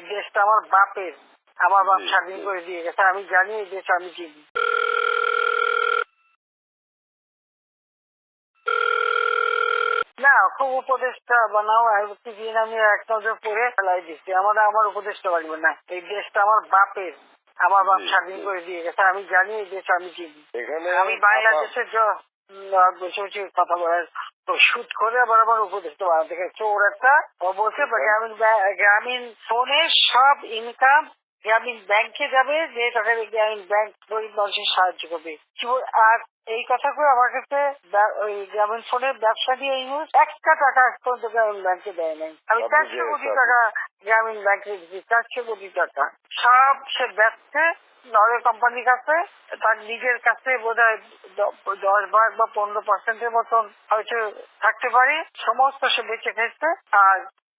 এই দেশটা আমার বাপের আমার বাপ স্বাধীন করে দিয়ে গেছে। আমি জানি এই দেশ আমি চিনি না খুব উপদেশটা বানাও আর দিন আমি এক নজর পড়ে ফেলাই দিচ্ছি। আমার আমার উপদেশটা লাগবে না। এই দেশটা আমার বাপের আমার বাপ স্বাধীন করে দিয়ে গেছে। আমি জানি এই দেশ আমি চিনি আমি বাংলাদেশের বসে বসে করে চোর একটা গ্রামীণ ফোনে সব ইনকাম গ্রামীণ ব্যাংকে যাবে যে দিয়ে গ্রামীণ ব্যাংক গরিব মানুষের সাহায্য করবে। আর এই কথা করে আমার কাছে ওই গ্রামীণ ফোনের ব্যবসা দিয়ে এই news একটা টাকা পর্যন্ত গ্রামীণ ব্যাংকে দেয় নাই। আমি চারশো কোটি টাকা গ্রামীণ ব্যাংকে দিচ্ছি চারশো কোটি টাকা। সব সে ব্যবসা নরে কোম্পানির কাছে তার নিজের কাছে বোধ হয় দশ ভাগ বা পনেরো পার্সেন্টের মতন হয়তো থাকতে পারে। সমস্ত সে বেঁচে খেয়েছে আর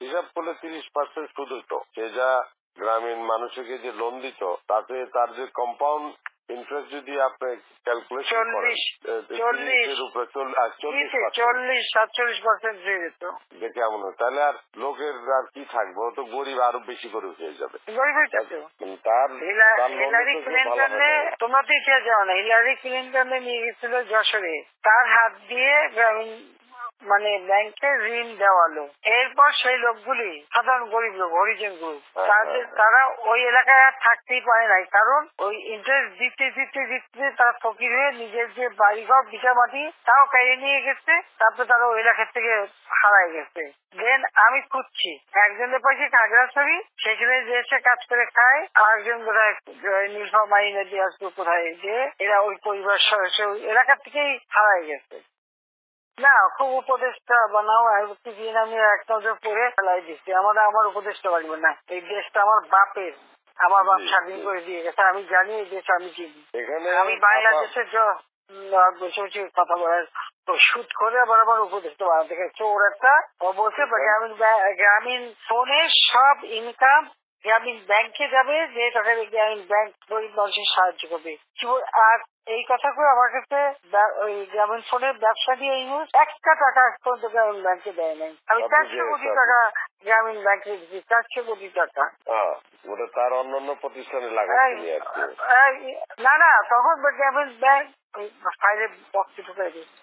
হিসাব করলে তিরিশ পার্সেন্ট সুদ হইতো। সে যা গ্রামীণ মানুষকে যে লোন দিত তাতে তার যে কম্পাউন্ড ইন্টারেস্ট যদি আপনি ক্যালকুলেশন করেন চল্লিশ, সাতচল্লিশ পার্সেন্ট হয়ে যেত যে কেমন হয় তাহলে আর লোকের আর কি থাকবে? তো গরিব আরও বেশি করে হয়ে যাবে। তার হিলারি ক্লিন্টনে। তোমরা তো ইতিহাস জানো না। হিলারি ক্লিন্টনে নিয়ে গেছিল যশোরে। তার হাত দিয়ে গ্রামীণ মানে ব্যাংকে ঋণ দেওয়ালো এরপর সেই লোকগুলি সাধারণ গরিব লোক হরিজন গ্রুপ হ্যাঁ, তাদের হ্যাঁ। তারা ওই এলাকায় আর থাকতেই পারে নাই কারণ ওই ইন্টারেস্ট দিতে দিতে দিতে তারা ফকির হয়ে নিজের যে বাড়িঘর বিটা মাটি তাও কেড়ে নিয়ে গেছে তারপরে তারা ওই এলাকা থেকে হারায় গেছে। দেন আমি খুঁজছি একজনের পাশে খাগড়াছড়ি সেখানে যে এসে কাজ করে খায় আর একজন বোধহয় নীলফামারি নদী আসবে কোথায় যে এরা ওই পরিবার সদস্য এলাকা থেকেই হারায় গেছে। না খুব উপদেশটা বানাও আর দিন আমি এক নজর পড়ে ফেলাই দিচ্ছি। আমার আমার উপদেশটা লাগবে না। এই দেশটা আমার বাপের আমার বাপ স্বাধীন করে দিয়ে গেছে। আমি জানি এই দেশ আমি চিনি। আমি বাংলাদেশের বসে বসে কথা বলার তো শুট করে আবার আমার উপদেশটা বানাতে গেছে। ওর একটা বলছে গ্রামীণ গ্রামীণ ফোনে সব ইনকাম গ্রামীণ ব্যাংকে যাবে যে দিয়ে গ্রামীণ ব্যাংক গরিব মানুষের সাহায্য করবে। আর এই কথা করে আমার কাছে ওই গ্রামীণ ফোনের ব্যবসা দিয়ে এই news একটা টাকা পর্যন্ত গ্রামীণ ব্যাংকে দেয় নাই। আমি চারশো কোটি টাকা গ্রামীণ ব্যাংকে দিচ্ছি চারশো কোটি টাকা। ওটা তার অন্যান্য প্রতিষ্ঠানে এই, না না তখন গ্রামীণ ব্যাংক ফাইলে বক্সে ঢুকাই দিচ্ছে